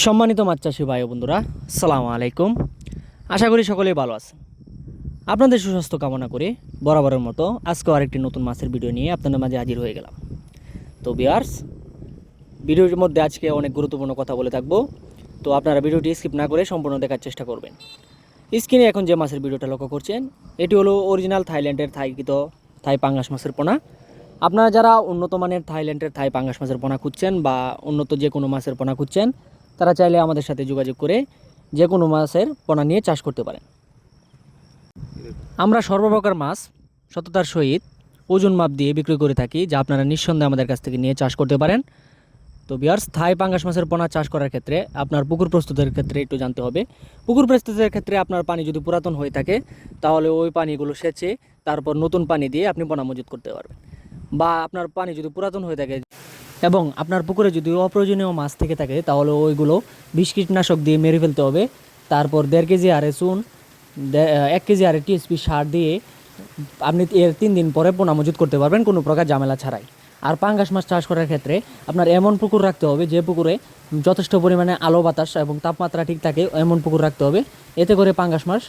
সম্মানিত মাছ চাষি ভাই বন্ধুরা সালাম আলাইকুম। আশা করি সকলেই ভালো আছেন। আপনাদের সুস্বাস্থ্য কামনা করে বরাবরের মতো আজকেও আরেকটি নতুন মাছের ভিডিও নিয়ে আপনাদের মাঝে হাজির হয়ে গেলাম। তো বিয়ার্স ভিডিওর মধ্যে আজকে অনেক গুরুত্বপূর্ণ কথা বলে থাকব। তো আপনারা ভিডিওটি স্কিপ না করে সম্পূর্ণ দেখার চেষ্টা করবেন। স্ক্রিনে এখন যে মাছের ভিডিওটা লক্ষ্য করছেন, এটি হলো অরিজিনাল থাইল্যান্ডের থাইকৃত থাই পাঙ্গাস মাছের পোনা। আপনারা যারা উন্নত মানের থাইল্যান্ডের থাই পাঙ্গাস মাছের পোনা খুঁজছেন বা উন্নত যে কোনো মাছের পোনা খুঁজছেন তারা চাইলে আমাদের সাথে যোগাযোগ করে যে কোনো মাছের পোনা নিয়ে চাষ করতে পারেন। আমরা সর্বপ্রকার মাছ সততার সহিত ওজন মাপ দিয়ে বিক্রি করে থাকি, যা আপনারা নিঃসন্দেহে আমাদের কাছ থেকে নিয়ে চাষ করতে পারেন। তো বিয়ার্স থাই পাঙ্গাস মাছের পোনা চাষ করার ক্ষেত্রে আপনার পুকুর প্রস্তুতের ক্ষেত্রে একটু জানতে হবে। পুকুর প্রস্তুতের ক্ষেত্রে আপনার পানি যদি পুরাতন হয়ে থাকে, তাহলে ওই পানিগুলো সেচে তারপর নতুন পানি দিয়ে আপনি পোনা মজুত করতে পারবেন। বা আপনার পানি যদি পুরাতন হয়ে থাকে এবং আপনার পুকুরে যদি অপ্রয়োজনীয় মাছ থেকে থাকে, তাহলে ওইগুলো বিষ কীটনাশক দিয়ে মেরে ফেলতে হবে। তারপর দেড় কেজি আরে চুন এক কেজি আরে টিএসপি সার দিয়ে আপনি এর তিন দিন পরে পোনা মজুত করতে পারবেন, কোনো প্রকার ঝামেলা ছাড়াই। আর পাঙ্গাস মাছ চাষ করার ক্ষেত্রে আপনার এমন পুকুর রাখতে হবে, যে পুকুরে যথেষ্ট পরিমাণে আলো, বাতাস এবং তাপমাত্রা ঠিক থাকে, এমন পুকুর রাখতে হবে, এতে করে পাঙ্গাস মাছ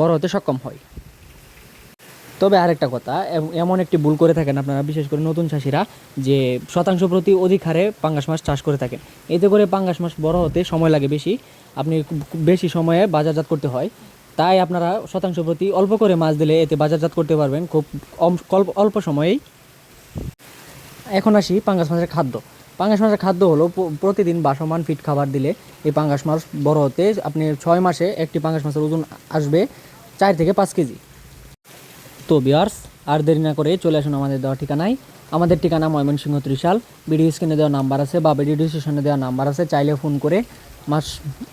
বড় হতে সক্ষম হয়। তবে আরেকটা কথা, এম- এমন একটি ভুল করে থাকেন আপনারা, বিশেষ করে নতুন চাষিরা, যে শতাংশ প্রতি অধিক হারে পাঙ্গাস মাছ চাষ করে থাকেন। এতে করে পাঙ্গাস মাছ বড় হতে সময় লাগে বেশি, আপনি বেশি সময়ে বাজারজাত করতে হয়। তাই আপনারা শতাংশ প্রতি অল্প করে মাছ দিলে এতে বাজারজাত করতে পারবেন, খুব অল্প সময়েই। এখন আসি পাঙ্গাস মাছের খাদ্য। পাঙ্গাস মাছের খাদ্য হলো প্রতিদিন বাসমান ফিট খাবার দিলে এই পাঙ্গাস মাছ বড় হতে আপনি ছয় মাসে একটি পাঙ্গাস মাছের ওজন আসবে চার থেকে পাঁচ কেজি। তো বিয়ার্স আর দেরি না করে চলে আসুন আমাদের দেওয়া ঠিকানায়। আমাদের ঠিকানা ময়মনসিংহ ত্রিশাল। ভিডিও স্ক্রিনে দেওয়া নাম্বার আছে বা ভিডিও ডিসক্রিপশনে দেওয়া নাম্বার আছে, চাইলে ফোন করে মাছ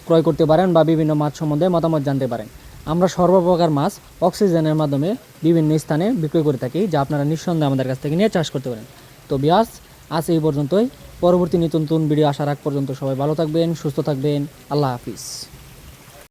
ক্রয় করতে পারেন বা বিভিন্ন মাছ সম্বন্ধে মতামত জানতে পারেন। আমরা সর্বপ্রকার মাছ অক্সিজেনের মাধ্যমে বিভিন্ন স্থানে বিক্রয় করে থাকি, যা আপনারা নিঃসন্দেহে আমাদের কাছ থেকে নিয়ে চাষ করতে পারেন। তো বিয়ার্স আজ এই পর্যন্তই। পরবর্তী নিত্য নতুন ভিডিও আসার আগ পর্যন্ত সবাই ভালো থাকবেন, সুস্থ থাকবেন। আল্লাহ হাফিজ।